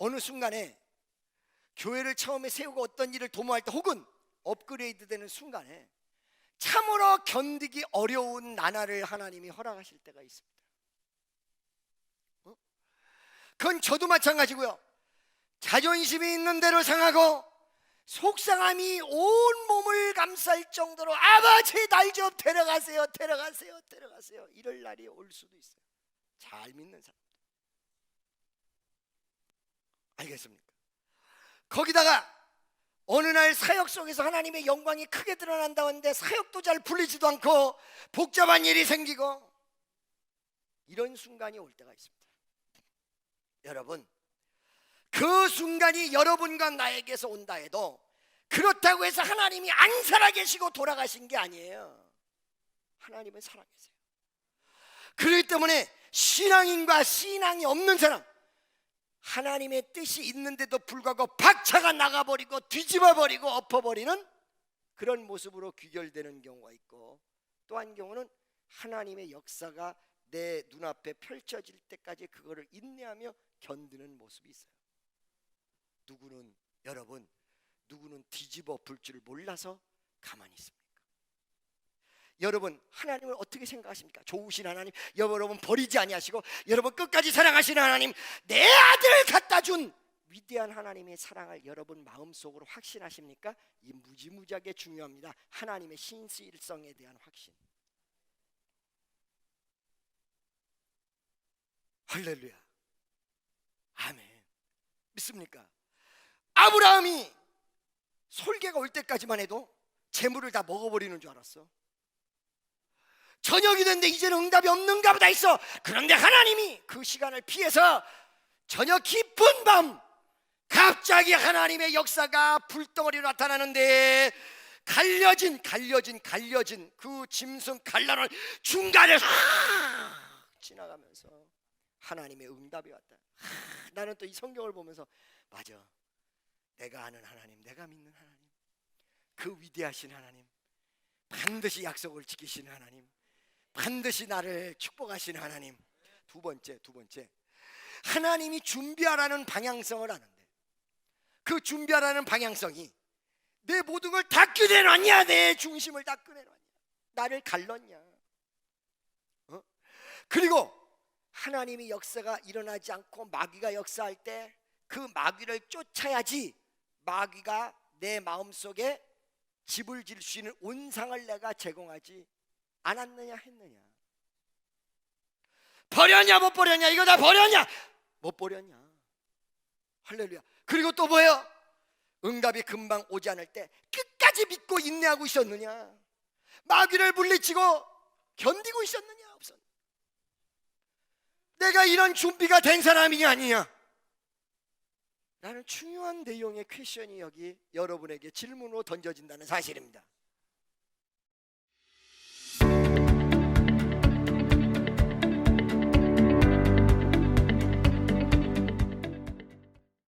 어느 순간에 교회를 처음에 세우고 어떤 일을 도모할 때 혹은 업그레이드 되는 순간에 참으로 견디기 어려운 나날을 하나님이 허락하실 때가 있습니다. 어? 그건 저도 마찬가지고요. 자존심이 있는 대로 상하고 속상함이 온 몸을 감쌀 정도로 아버지 날 좀 데려가세요 데려가세요 데려가세요 이럴 날이 올 수도 있어요 잘 믿는 사람 알겠습니까? 거기다가 어느 날 사역 속에서 하나님의 영광이 크게 드러난다는데 사역도 잘 풀리지도 않고 복잡한 일이 생기고 이런 순간이 올 때가 있습니다 여러분 그 순간이 여러분과 나에게서 온다 해도 그렇다고 해서 하나님이 안 살아계시고 돌아가신 게 아니에요. 하나님은 살아계세요. 그렇기 때문에 신앙인과 신앙이 없는 사람, 하나님의 뜻이 있는데도 불구하고 박차가 나가버리고 뒤집어버리고 엎어버리는 그런 모습으로 귀결되는 경우가 있고 또 한 경우는 하나님의 역사가 내 눈앞에 펼쳐질 때까지 그거를 인내하며 견디는 모습이 있어요. 누구는 여러분 누구는 뒤집어 불 줄 몰라서 가만히 있습니까? 여러분 하나님을 어떻게 생각하십니까? 좋으신 하나님 여러분 버리지 아니하시고 여러분 끝까지 사랑하시는 하나님 내 아들을 갖다 준 위대한 하나님의 사랑을 여러분 마음속으로 확신하십니까? 이 무지무지하게 중요합니다. 하나님의 신실성에 대한 확신. 할렐루야. 아멘. 믿습니까? 아브라함이 솔개가 올 때까지만 해도 재물을 다 먹어버리는 줄 알았어. 저녁이 됐는데 이제는 응답이 없는가 보다 했어. 그런데 하나님이 그 시간을 피해서 저녁 깊은 밤 갑자기 하나님의 역사가 불덩어리로 나타나는데 갈려진 갈려진 갈려진 그 짐승 갈라를 중간을 하 지나가면서 하나님의 응답이 왔다. 하, 나는 또 이 성경을 보면서 맞아. 내가 아는 하나님, 내가 믿는 하나님, 그 위대하신 하나님, 반드시 약속을 지키시는 하나님, 반드시 나를 축복하시는 하나님. 두 번째, 두 번째, 하나님이 준비하라는 방향성을 아는데, 그 준비하라는 방향성이 내 모든 걸 다 꺼내놨냐, 내 중심을 다 꺼내놨냐, 나를 갈랐냐. 어? 그리고 하나님이 역사가 일어나지 않고 마귀가 역사할 때 그 마귀를 쫓아야지 마귀가 내 마음속에 집을 질 수 있는 온상을 내가 제공하지 않았느냐 했느냐? 버렸냐 못 버렸냐? 이거 다 버렸냐? 못 버렸냐? 할렐루야. 그리고 또 뭐예요? 응답이 금방 오지 않을 때 끝까지 믿고 인내하고 있었느냐? 마귀를 물리치고 견디고 있었느냐? 없었 내가 이런 준비가 된 사람이 아니냐? 라는 중요한 내용의 퀘션이 여기 여러분에게 질문으로 던져진다는 사실입니다.